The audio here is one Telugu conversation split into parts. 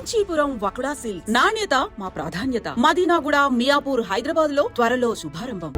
కాంచీపురం వకుడా సిల్క్స్. నాణ్యత మా ప్రాధాన్యత. మదీనాగుడ మియాపూర్ హైదరాబాద్లో త్వరలో శుభారంభం.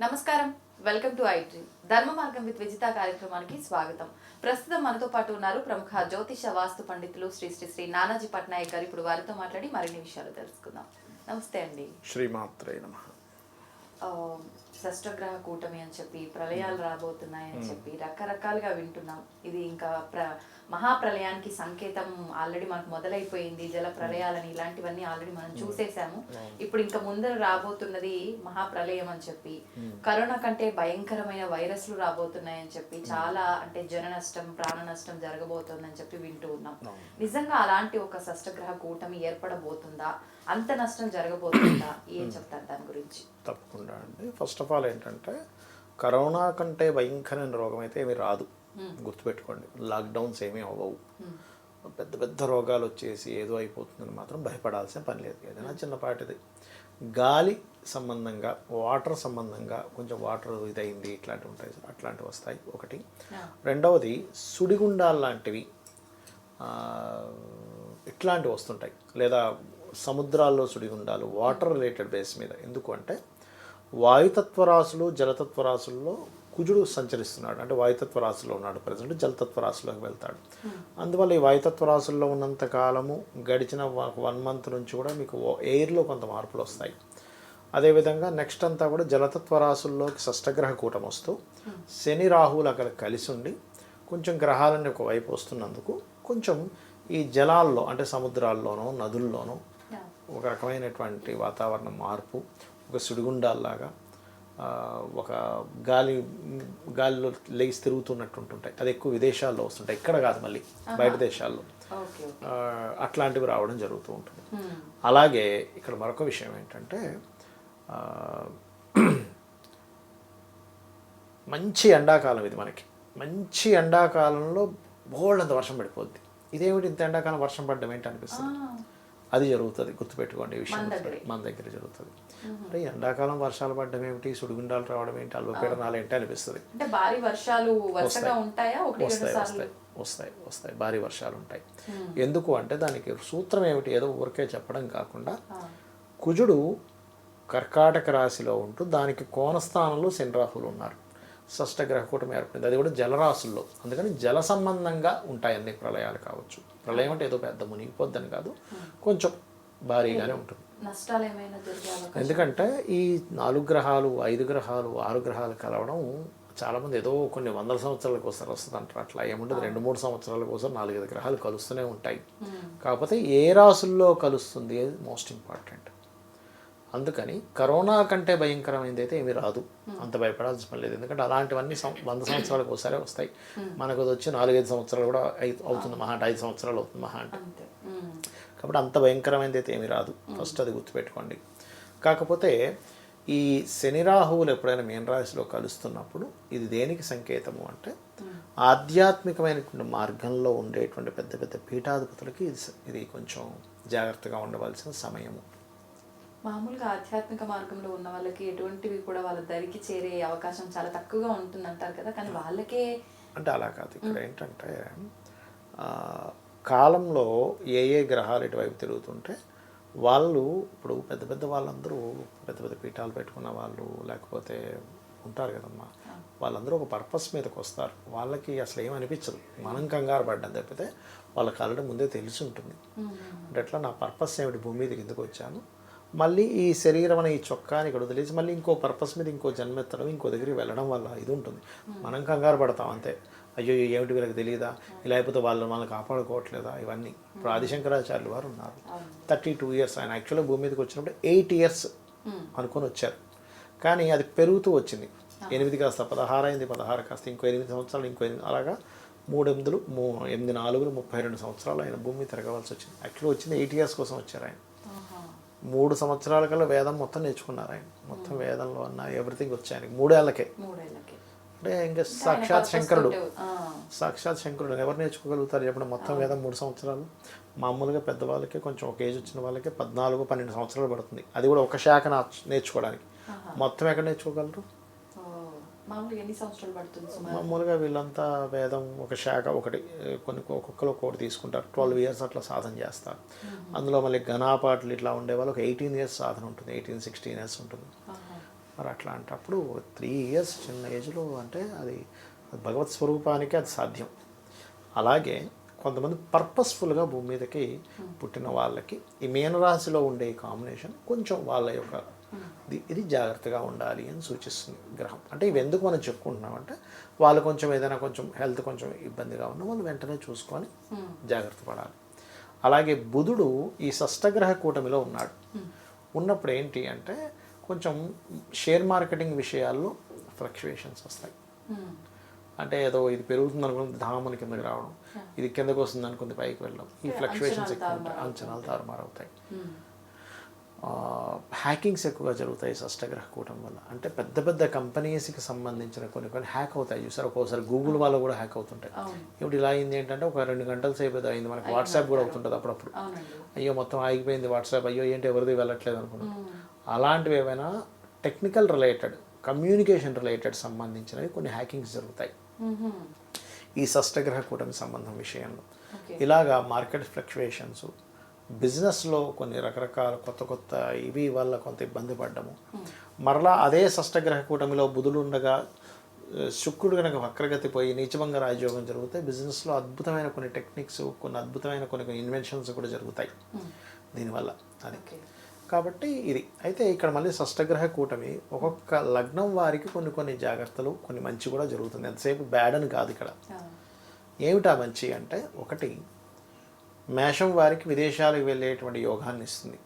నమస్కారం. వెల్కమ్ టు ఐట్రీ ధర్మ మార్గం విత్ విజిత కార్యక్రమానికి స్వాగతం. ప్రస్తుతం మనతో పాటు ఉన్నారు ప్రముఖ జ్యోతిష వాస్తు పండితులు శ్రీ శ్రీ శ్రీ నానాజీ పట్నాయక్ గారు. ఇప్పుడు వారితో మాట్లాడి మరిన్ని విషయాలు తెలుసుకుందాం. నమస్తే అండి. శ్రీమాత్రే నమ. షష్టగ్రహ కూటమి అని చెప్పి ప్రళయాలు రాబోతున్నాయని చెప్పి రకరకాలుగా వింటున్నాం. ఇది ఇంకా ప్ర మహాప్రలయానికి సంకేతం ఆల్రెడీ మనకు మొదలైపోయింది జల ప్రళయాలని ఇలాంటివన్నీ ఆల్రెడీ మనం చూసేసాము. ఇప్పుడు ఇంకా ముందర రాబోతున్నది మహాప్రలయం అని చెప్పి కరోనా కంటే భయంకరమైన వైరస్లు రాబోతున్నాయని చెప్పి చాలా అంటే జన నష్టం ప్రాణ నష్టం జరగబోతోందని చెప్పి వింటూ ఉన్నాం. నిజంగా అలాంటి ఒక షష్టగ్రహ కూటమి ఏర్పడబోతుందా? అంత నష్టం జరగబోతుందా? ఏం చెప్తారు దాని గురించి? తప్పకుండా అండి. ఫస్ట్ ఆఫ్ ఆల్ ఏంటంటే కరోనా కంటే భయంకరమైన రోగం అయితే ఏమీ రాదు. గుర్తుపెట్టుకోండి. లాక్డౌన్స్ ఏమీ అవ్వవు. పెద్ద పెద్ద రోగాలు వచ్చేసి ఏదో అయిపోతుందని మాత్రం భయపడాల్సిన పని లేదు. ఏదైనా చిన్నపాటిది. గాలి సంబంధంగా వాటర్ సంబంధంగా కొంచెం వాటర్ ఇదైంది ఇట్లాంటివి ఉంటాయి. అట్లాంటివి వస్తాయి. ఒకటి. రెండవది సుడిగుండాలు లాంటివి ఇట్లాంటివి వస్తుంటాయి. లేదా సముద్రాల్లో సుడిగుండాలు వాటర్ రిలేటెడ్ బేస్ మీద. ఎందుకు అంటే వాయుతత్వ రాశులు జలతత్వ రాశుల్లో కుజుడు సంచరిస్తున్నాడు. అంటే వాయుతత్వ రాశిలో ఉన్నాడు ప్రజెంట్ జలతత్వ రాశిలోకి వెళ్తాడు. అందువల్ల ఈ వాయుతత్వ రాశుల్లో ఉన్నంత కాలము గడిచిన వన్ మంత్ నుంచి కూడా మీకు ఎయిర్లో కొంత మార్పులు వస్తాయి. అదేవిధంగా నెక్స్ట్ అంతా కూడా జలతత్వ రాశుల్లోకి షష్టగ్రహ కూటం వస్తూ శని రాహువులు అక్కడ కలిసి ఉండి కొంచెం గ్రహాలన్నీ ఒకవైపు వస్తున్నందుకు కొంచెం ఈ జలాల్లో అంటే సముద్రాల్లోనో నదుల్లోనో ఒక రకమైనటువంటి వాతావరణ మార్పు ఒక సుడిగుండాల్లాగా ఒక గాలి గాలిలో లేచి తిరుగుతున్నట్టు ఉంటుంటాయి. అది ఎక్కువ విదేశాల్లో వస్తుంటాయి. ఇక్కడ కాదు మళ్ళీ. బయట దేశాల్లో. అట్లాంటివి రావడం జరుగుతూ ఉంటుంది. అలాగే ఇక్కడ మరొక విషయం ఏంటంటే మంచి ఎండాకాలం ఇది మనకి. మంచి ఎండాకాలంలో బోల్డంత వర్షం పడిపోద్ది. ఇదేమిటి ఇంత ఎండాకాలం వర్షం పడ్డం? ఏంటి అనిపిస్తుంది? అది జరుగుతుంది గుర్తుపెట్టుకోండి ఈ విషయం మన దగ్గర జరుగుతుంది. అంటే ఎండాకాలం వర్షాలు పడ్డం ఏమిటి? సుడిగుండాలు రావడం ఏంటి? అల్పపీడనాలు ఏంటి అనిపిస్తుంది. వస్తాయి. వస్తాయి వస్తాయి వస్తాయి భారీ వర్షాలు ఉంటాయి. ఎందుకు అంటే దానికి సూత్రం ఏమిటి? ఏదో ఊరికే చెప్పడం కాకుండా కుజుడు కర్కాటక రాశిలో ఉంటూ దానికి కోనస్థానంలో శని రాహులు ఉన్నారు. షష్టగ్రహ కూటమి ఏర్పడింది. అది కూడా జలరాశుల్లో. అందుకని జల సంబంధంగా ఉంటాయి అన్ని ప్రళయాలు కావచ్చు. ప్రళయం అంటే ఏదో పెద్ద మునిగిపోద్దని కాదు. కొంచెం భారీగానే ఉంటుంది. ఎందుకంటే ఈ నాలుగు గ్రహాలు ఐదు గ్రహాలు ఆరు గ్రహాలు కలవడం చాలామంది ఏదో కొన్ని వందల సంవత్సరాలకు ఒకసారి వస్తుంది అంటారు అట్లా ఏముండదు రెండు మూడు సంవత్సరాల కోసం నాలుగైదు గ్రహాలు కలుస్తూనే ఉంటాయి. కాకపోతే ఏ రాసుల్లో కలుస్తుంది? మోస్ట్ ఇంపార్టెంట్ అందుకని కరోనా కంటే భయంకరమైనది అయితే ఏమీ రాదు. అంత భయపడాల్సిన పని లేదు. ఎందుకంటే అలాంటివన్నీ వంద సంవత్సరాలకు ఒకసారి వస్తాయి. మనకు అది వచ్చి నాలుగైదు సంవత్సరాలు కూడా అవుతుంది. మహా అంటే ఐదు సంవత్సరాలు అవుతుంది మహా అంటే. కాబట్టి అంత భయంకరమైనది అయితే ఏమీ రాదు. ఫస్ట్ అది గుర్తుపెట్టుకోండి. కాకపోతే ఈ శని రాహువులు ఎప్పుడైనా మీన రాశిలో కలుస్తున్నప్పుడు ఇది దేనికి సంకేతము అంటే ఆధ్యాత్మికమైనటువంటి మార్గంలో ఉండేటువంటి పెద్ద పెద్ద పీఠాధిపతులకి ఇది ఇది కొంచెం జాగ్రత్తగా ఉండవలసిన సమయము. మామూలుగా ఆధ్యాత్మిక మార్గంలో ఉన్న వాళ్ళకి ఎటువంటివి కూడా వాళ్ళ దరికి చేరే అవకాశం చాలా తక్కువగా ఉంటుంది అంటారు కదా? కానీ వాళ్ళకే అంటే అలా కాదు. ఇక్కడ ఏంటంటే కాలంలో ఏ ఏ గ్రహాలు ఇటువైపు తిరుగుతుంటే వాళ్ళు ఇప్పుడు పెద్ద పెద్ద వాళ్ళందరూ పెద్ద పెద్ద పీఠాలు పెట్టుకున్న వాళ్ళు లేకపోతే ఉంటారు కదమ్మా. వాళ్ళందరూ ఒక పర్పస్ మీదకి వస్తారు. వాళ్ళకి అసలు ఏం అనిపించదు. మనం కంగారు పడ్డం తప్పితే వాళ్ళకి ఆల్రెడీ ముందే తెలిసి ఉంటుంది. అంటే ఎట్లా నా పర్పస్ ఏమిటి? భూమి మీదకి ఎందుకు వచ్చాను? మళ్ళీ ఈ శరీరం అనే ఈ చొక్కాని ఇక్కడ వదిలేసి మళ్ళీ ఇంకో పర్పస్ మీద ఇంకో జన్మెత్తడం ఇంకో దగ్గరికి వెళ్ళడం వల్ల ఇది ఉంటుంది. మనం కంగారు పడతాం అంతే. అయ్యో ఏమిటి వీళ్ళకి తెలియదా ఇలా అయిపోతే వాళ్ళు మనల్ని కాపాడుకోవట్లేదా? ఇవన్నీ. ఇప్పుడు ఆదిశంకరాచార్యులు వారు ఉన్నారు. థర్టీ టూ ఇయర్స్ ఆయన. యాక్చువల్గా భూమి మీదకి వచ్చినప్పుడు ఎయిట్ ఇయర్స్ అనుకొని వచ్చారు. కానీ అది పెరుగుతూ వచ్చింది. ఎనిమిది కాస్త పదహారు అయింది పదహారు కాస్త ఇంకో ఎనిమిది సంవత్సరాలు ఇంకో ఎనిమిది అలాగా మూడు ఎనిమిదిలు మూ ఎనిమిది నాలుగులు ముప్పై రెండు సంవత్సరాలు ఆయన భూమి తిరగవలసి వచ్చింది. యాక్చువల్గా వచ్చింది ఎయిట్ ఇయర్స్ కోసం వచ్చారు ఆయన. మూడు సంవత్సరాల కల్లా వేదం మొత్తం నేర్చుకున్నారు ఆయన. మొత్తం వేదంలో అన్న ఎవ్రీథింగ్ వచ్చాయి ఆయనకి. మూడేళ్ళకే. మూడేళ్ళకి అంటే ఇంకా సాక్షాత్ శంకరుడు. సాక్షాత్ శంకరుడు. ఎవరు నేర్చుకోగలుగుతారు చెప్పండి? మొత్తం వేదం మూడు సంవత్సరాలు. మామూలుగా పెద్దవాళ్ళకి కొంచెం ఒక ఏజ్ వచ్చిన వాళ్ళకి పద్నాలుగు పన్నెండు సంవత్సరాలు పడుతుంది. అది కూడా ఒక శాఖ నేర్చుకోవడానికి. మొత్తం ఎక్కడ నేర్చుకోగలరు. మామూలుగా ఎన్ని సంవత్సరాలు పడుతుంది సుమారు? మామూలుగా వీళ్ళంతా వేదం ఒక శాఖ ఒకటి కొన్ని ఒక్కొక్కరు ఒక్కొక్కటి తీసుకుంటారు. ట్వెల్వ్ ఇయర్స్ అట్లా సాధన చేస్తారు. అందులో మళ్ళీ ఘనాపాట్లు ఇట్లా ఉండే వాళ్ళు ఒక ఎయిటీన్ ఇయర్స్ సాధన ఉంటుంది. ఎయిటీన్ సిక్స్టీన్ ఇయర్స్ ఉంటుంది. మరి అట్లా అంటప్పుడు త్రీ ఇయర్స్ చిన్న ఏజ్లో అంటే అది భగవత్ స్వరూపానికి అది సాధ్యం. అలాగే కొంతమంది పర్పస్ఫుల్గా భూమి మీదకి పుట్టిన వాళ్ళకి ఈ మీనరాశిలో ఉండే కాంబినేషన్ కొంచెం వాళ్ళ యొక్క ఇది- జాగ్రత్తగా ఉండాలి అని సూచిస్తుంది గ్రహం. అంటే ఇవి ఎందుకు మనం చెప్పుకుంటున్నామంటే వాళ్ళు కొంచెం ఏదైనా కొంచెం హెల్త్ కొంచెం ఇబ్బందిగా ఉన్న వాళ్ళు వెంటనే చూసుకొని జాగ్రత్త పడాలి. అలాగే బుధుడు ఈ షష్టగ్రహ కూటమిలో ఉన్నాడు. ఉన్నప్పుడు ఏంటి అంటే కొంచెం షేర్ మార్కెటింగ్ విషయాల్లో ఫ్లక్చువేషన్స్ వస్తాయి. అంటే ఏదో ఇది పెరుగుతుంది అనుకుని ధామని కిందకి రావడం ఇది కిందకు వస్తుంది అనుకుంది పైకి వెళ్ళడం ఈ ఫ్లక్చువేషన్స్ ఎక్కువ ఉంటాయి. అంచనాలు తారుమారు అవుతాయి ఉమ్. హ్యాకింగ్స్ ఎక్కువగా జరుగుతాయి షష్టగ్రహ కూటం వల్ల. అంటే పెద్ద పెద్ద కంపెనీస్కి సంబంధించిన కొన్ని కొన్ని హ్యాక్ అవుతాయి. చూసారు? ఒక్కోసారి గూగుల్ వాళ్ళు కూడా హ్యాక్ అవుతుంటాయి. ఇప్పుడు ఇలా అయింది ఏంటంటే ఒక రెండు గంటల సేపు అయింది. మనకి వాట్సాప్ కూడా అవుతుంటుంది అప్పుడప్పుడు. అయ్యో మొత్తం ఆగిపోయింది వాట్సాప్ అయ్యో ఏంటి ఎవరిది వెళ్ళట్లేదు అనుకున్నాం. అలాంటివి ఏమైనా టెక్నికల్ రిలేటెడ్ కమ్యూనికేషన్ రిలేటెడ్ సంబంధించినవి కొన్ని హ్యాకింగ్స్ జరుగుతాయి. ఈ షష్టగ్రహ కూటమి సంబంధం విషయంలో. ఇలాగా మార్కెట్ ఫ్లక్చువేషన్స్ బిజినెస్లో కొన్ని రకరకాల కొత్త కొత్త ఇవి వల్ల కొంత ఇబ్బంది పడ్డము. మరలా అదే షష్టగ్రహ కూటమిలో బుధుడు ఉండగా శుక్రుడు కనుక వక్రగతి పోయి నీచభంగ రాజయోగం జరిగితే బిజినెస్లో అద్భుతమైన కొన్ని టెక్నిక్స్ కొన్ని అద్భుతమైన కొన్ని కొన్ని ఇన్వెన్షన్స్ కూడా జరుగుతాయి దీనివల్ల అది కాబట్టి ఇది. అయితే ఇక్కడ మళ్ళీ షష్టగ్రహ కూటమి ఒక్కొక్క లగ్నం వారికి కొన్ని కొన్ని జాగ్రత్తలు కొన్ని మంచి కూడా జరుగుతుంది. ఎంతసేపు బ్యాడ్ అని కాదు ఇక్కడ. ఏమిటా మంచి అంటే ఒకటి మేషం వారికి విదేశాలకు వెళ్ళేటువంటి యోగాన్ని ఇస్తుంది.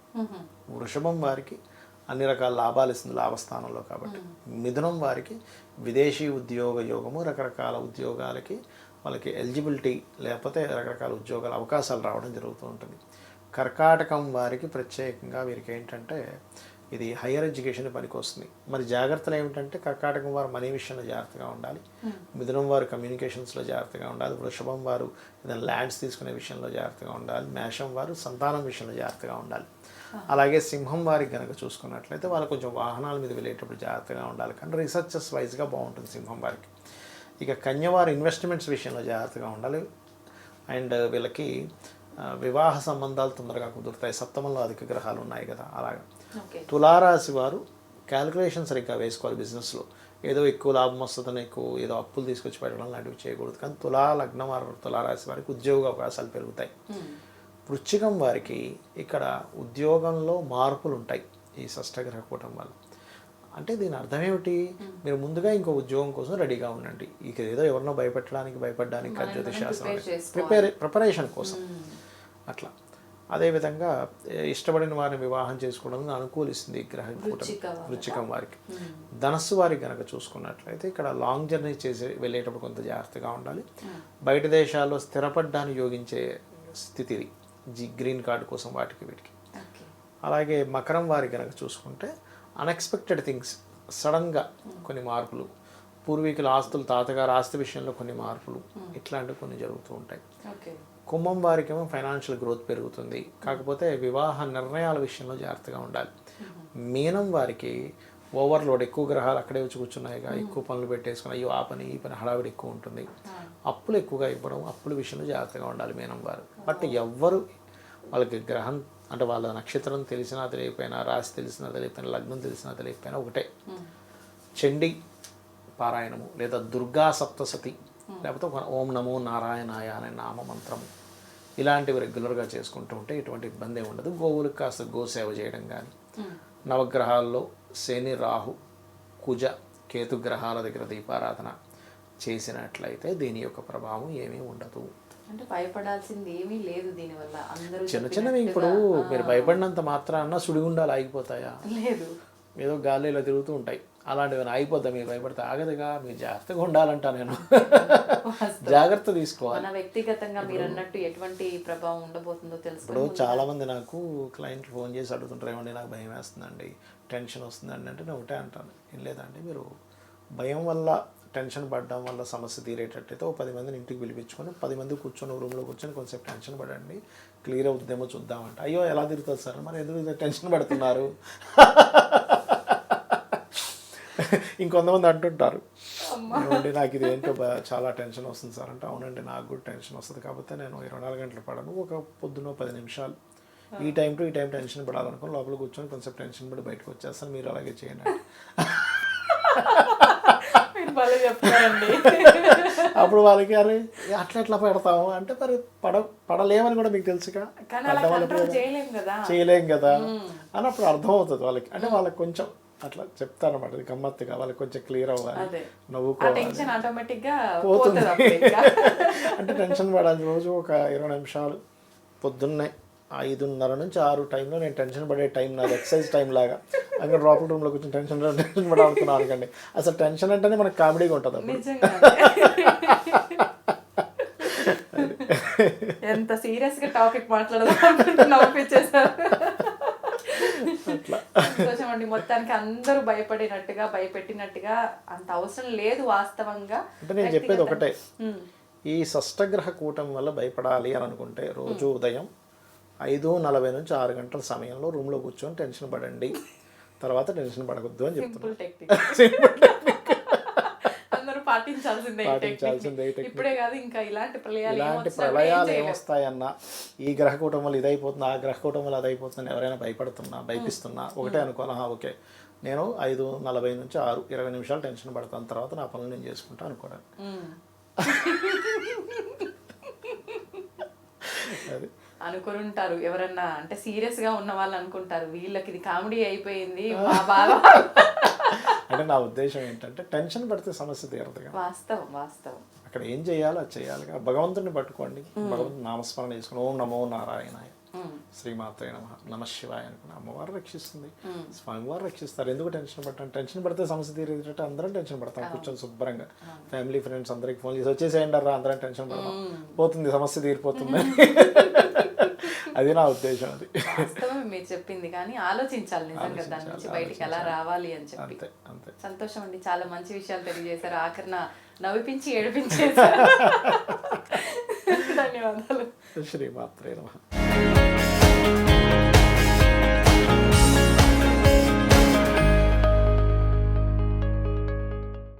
వృషభం వారికి అన్ని రకాల లాభాలు ఇస్తుంది లాభస్థానంలో కాబట్టి. మిథునం వారికి విదేశీ ఉద్యోగ యోగము రకరకాల ఉద్యోగాలకి వాళ్ళకి ఎలిజిబిలిటీ లేకపోతే రకరకాల ఉద్యోగాల అవకాశాలు రావడం జరుగుతూ ఉంటుంది. కర్కాటకం వారికి ప్రత్యేకంగా వీరికి ఏంటంటే ఇది హయ్యర్ ఎడ్యుకేషన్ పనికి వస్తుంది మరి జాగ్రత్తలు ఏమిటంటే కర్కాటకం వారు మనీ విషయంలో జాగ్రత్తగా ఉండాలి. మిథునం వారు కమ్యూనికేషన్స్లో జాగ్రత్తగా ఉండాలి. వృషభం వారు ఏదైనా ల్యాండ్స్ తీసుకునే విషయంలో జాగ్రత్తగా ఉండాలి. మేషం వారు సంతానం విషయంలో జాగ్రత్తగా ఉండాలి. అలాగే సింహం వారికి కనుక చూసుకున్నట్లయితే వాళ్ళు కొంచెం వాహనాల మీద వెళ్ళేటప్పుడు జాగ్రత్తగా ఉండాలి. కానీ రీసెర్చెస్ వైజ్గా బాగుంటుంది సింహం వారికి. ఇక కన్యవారు ఇన్వెస్ట్మెంట్స్ విషయంలో జాగ్రత్తగా ఉండాలి. అండ్ వీళ్ళకి వివాహ సంబంధాలు తొందరగా కుదురుతాయి. సప్తమంలో అధిక గ్రహాలు ఉన్నాయి కదా అలాగా. తులారాశి వారు క్యాలిక్యులేషన్ సరిగ్గా వేసుకోవాలి బిజినెస్లో ఏదో ఎక్కువ లాభం వస్తుందని ఎక్కువ ఏదో అప్పులు తీసుకొచ్చి పెట్టడం లాంటివి చేయకూడదు. కానీ తులా లగ్నం వారు తులారాశి వారికి ఉద్యోగ అవకాశాలు పెరుగుతాయి. ఉమ్. వృశ్చికం వారికి ఇక్కడ ఉద్యోగంలో మార్పులు ఉంటాయి ఈ షష్టగ్రహ కూటం వల్ల. అంటే దీని అర్థం ఏమిటి? మీరు ముందుగా ఇంకో ఉద్యోగం కోసం రెడీగా ఉండండి. ఇక ఏదో ఎవరినో భయపెట్టడానికి భయపడడానికి కాదు జ్యోతిష్ శాస్త్రం prepare చేసుకోవాలి. ప్రిపేర్ ప్రిపరేషన్ కోసం. అట్లా. అదేవిధంగా ఇష్టపడిన వారిని వివాహం చేసుకోవడానికి అనుకూలిస్తుంది ఈ గ్రహ. వృచ్చికం వారికి. ధనస్సు వారికి కనుక చూసుకున్నట్లయితే ఇక్కడ లాంగ్ జర్నీ చేసి వెళ్ళేటప్పుడు కొంత జాగ్రత్తగా ఉండాలి. బయట దేశాల్లో స్థిరపడ్డానికి యోగించే స్థితి జీ గ్రీన్ కార్డు కోసం వాటికి వీటికి. అలాగే మకరం వారి కనుక చూసుకుంటే అన్ఎక్స్పెక్టెడ్ థింగ్స్ సడన్గా కొన్ని మార్పులు. పూర్వీకుల ఆస్తులు తాతగారు ఆస్తి విషయంలో కొన్ని మార్పులు. ఇట్లాంటివి కొన్ని జరుగుతూ ఉంటాయి. కుంభం వారికేమో ఫైనాన్షియల్ గ్రోత్ పెరుగుతుంది. కాకపోతే వివాహ నిర్ణయాల విషయంలో జాగ్రత్తగా ఉండాలి. మీనం వారికి ఓవర్లోడ్ ఎక్కువ గ్రహాలు అక్కడే వచ్చి కూర్చున్నాయిగా ఎక్కువ పనులు పెట్టేసుకుని అయ్యో ఆ పని ఈ పని హడావిడి ఎక్కువ ఉంటుంది. అప్పులు ఎక్కువగా ఇవ్వడం అప్పుల విషయంలో జాగ్రత్తగా ఉండాలి మీనం వారు. బట్ ఎవ్వరు వాళ్ళకి గ్రహం అంటే వాళ్ళ నక్షత్రం తెలిసినా తెలియకపోయినా రాశి తెలిసినా తెలియకపోయినా లగ్నం తెలిసినా తెలియకపోయినా ఒకటే. చండి పారాయణము లేదా దుర్గా సప్తసతి లేకపోతే ఒక ఓం నమో నారాయణాయ అనే నామ మంత్రము ఇలాంటివి రెగ్యులర్గా చేసుకుంటూ ఉంటే ఎటువంటి ఇబ్బంది ఉండదు. గోవులకు కాస్త గోసేవ చేయడం కానీ నవగ్రహాల్లో శని రాహు కుజ కేతు గ్రహాల దగ్గర దీపారాధన చేసినట్లయితే దీని యొక్క ప్రభావం ఏమీ ఉండదు. అంటే భయపడాల్సింది ఏమీ లేదు దీనివల్ల. అందరూ చిన్న చిన్నవి ఇప్పుడు మీరు భయపడినంత మాత్రాన సుడిగుండాలు ఆగిపోతాయా? లేదు. ఏదో గాలి ఇలా తిరుగుతూ ఉంటాయి. అలాంటివి ఆగిపోద్దా మీరు భయపడితే ఆగదుగా మీరు జాగ్రత్తగా ఉండాలంటా నేను. జాగ్రత్త తీసుకోవాలి. వ్యక్తిగతంగా మీరు అన్నట్టు ఎటువంటి ప్రభావం ఉండబోతుందో ఇప్పుడు తెలుసుకుని చాలా మంది నాకు క్లయింట్లు ఫోన్ చేసి అడుగుతుంటారు ఏమండి నాకు భయం వేస్తుందండి టెన్షన్ వస్తుందండి అంటే నేను ఒకటే అంటాను. ఏం లేదండి మీరు భయం వల్ల టెన్షన్ పడడం వల్ల సమస్య తీరేటట్టయితే ఓ పది మందిని ఇంటికి పిలిపించుకొని పది మంది కూర్చొని రూమ్లో కూర్చొని కొంచెంసేపు టెన్షన్ పడండి క్లియర్ అవుతుందేమో చూద్దామంట. అయ్యో ఎలా తిరుగుతుంది సార్? మరి ఎందుకు టెన్షన్ పడుతున్నారు? ఇంకొంతమంది అంటుంటారు. ఏమండి నాకు ఇది ఏంటో చాలా టెన్షన్ వస్తుంది సార్ అంటే అవునండి నాకు కూడా టెన్షన్ వస్తుంది. కాకపోతే నేను ఇరవై నాలుగు గంటలు పడను ఒక పొద్దున పది నిమిషాలు. ఈ టైం టు ఈ టైం టెన్షన్ పడాలనుకుని లోపల కూర్చొని కొంచెం టెన్షన్ పడి బయటకు వచ్చేస్తాను మీరు అలాగే చేయండి. అప్పుడు వాళ్ళకి అరే అట్లా ఎట్లా పెడతాము అంటే మరి పడ పడలేమని కూడా మీకు తెలుసుగా. చేయలేం కదా. అని అప్పుడు అర్థం అవుతుంది వాళ్ళకి. అంటే వాళ్ళకి కొంచెం అట్లా చెప్తారన్నమాట. ఇది గమ్మత్తుగా వాళ్ళకి కొంచెం క్లియర్ అవ్వాలి నవ్వుకోవాలి. పోతుంది. అంటే టెన్షన్ పడాలి. రోజు ఒక ఇరవై నిమిషాలు పొద్దున్నే ఐదున్నర నుంచి ఆరు టైంలో నేను టెన్షన్ పడే టైం నాది ఎక్సర్సైజ్ టైం లాగా. అక్కడ డ్రాప్ రూమ్లో కూర్చొని టెన్షన్ టెన్షన్ పడాలనుకున్నాను అనుకోండి అసలు టెన్షన్ అంటేనే మనకు కామెడీగా ఉంటుంది అప్పుడు. ఎంత సీరియస్గా టాపిక్ మాట్లాడదాం అట్లా. సంతోషం అండి. మొత్తానికి అందరూ భయపడినట్టుగా భయపెట్టినట్టుగా అంత అవసరం లేదు వాస్తవంగా. అంటే నేను చెప్పేది ఒకటే. ఈ షష్టగ్రహ కూటమి వల్ల భయపడాలి అని అనుకుంటే రోజు ఉదయం ఐదు నలభై నుంచి ఆరు గంటల సమయంలో రూమ్లో కూర్చొని టెన్షన్ పడండి. తర్వాత టెన్షన్ పడవద్దు అని చెప్తున్నాను సింపుల్ టెక్నిక్ అందరూ పాటించాల్సిందే. ఇప్పుడే కాదు ఇంకా ఇలాంటి ప్రళయాలు ఇలాంటి ప్రళయాలు. ఏమొస్తాయన్నా ఈ గ్రహకూటం వల్ల ఇదైపోతుంది ఆ గ్రహకూటం వల్ల అదైపోతుంది ఎవరైనా భయపడుతున్నా భయపిస్తున్నా ఒకటే అనుకోవాలి? "ఆహా, ఓకే. నేను ఐదు నలభై నుంచి ఆరు ఇరవై నిమిషాలు టెన్షన్ పడతాను తర్వాత నా పనులు నేను చేసుకుంటా అనుకోవడానికి. అది. అనుకుని ఉంటారు ఎవరన్నా అంటే సీరియస్గా ఉన్న వాళ్ళు అనుకుంటారు వీళ్ళకి ఇది కామెడీ అయిపోయింది మా బాధ అంటే నా ఉద్దేశం ఏంటంటే టెన్షన్ పడితే సమస్య తీరదుగా వాస్తవం వాస్తవం. అక్కడ ఏం చేయాలో అది చేయాలి భగవంతుడిని పట్టుకోండి. భగవంతుని నామస్మరణ చేసుకుని ఓం నమో నారాయణాయ. ఉమ్. శ్రీమాత్రే నమ. నమ శివాయ అనుకుని అమ్మవారు రక్షిస్తుంది. స్వామివారు రక్షిస్తారు. ఎందుకు టెన్షన్ పడతాం? టెన్షన్ పడితే సమస్య తీరేటట్టు అందరం టెన్షన్ పడతాం. కూర్చొని శుభ్రంగా. ఫ్యామిలీ ఫ్రెండ్స్ అందరికి ఫోన్ చేసి వచ్చేసేయండి రా అందరం టెన్షన్ పడతాం. పోతుంది సమస్య తీరిపోతుంది. అది నా ఉద్దేశం అది. వాస్తవమే మీరు చెప్పింది కానీ ఆలోచించాలి నిజంగా దాని నుంచి బయటికి ఎలా రావాలి అని చెప్పి. అంతే. సంతోషం అండి చాలా మంచి విషయాలు తెలియజేశారు. ఆఖరిన నవ్విపించి ఏడిపించేశారు. ధన్యవాదాలు. శ్రీమాత్రే నమ.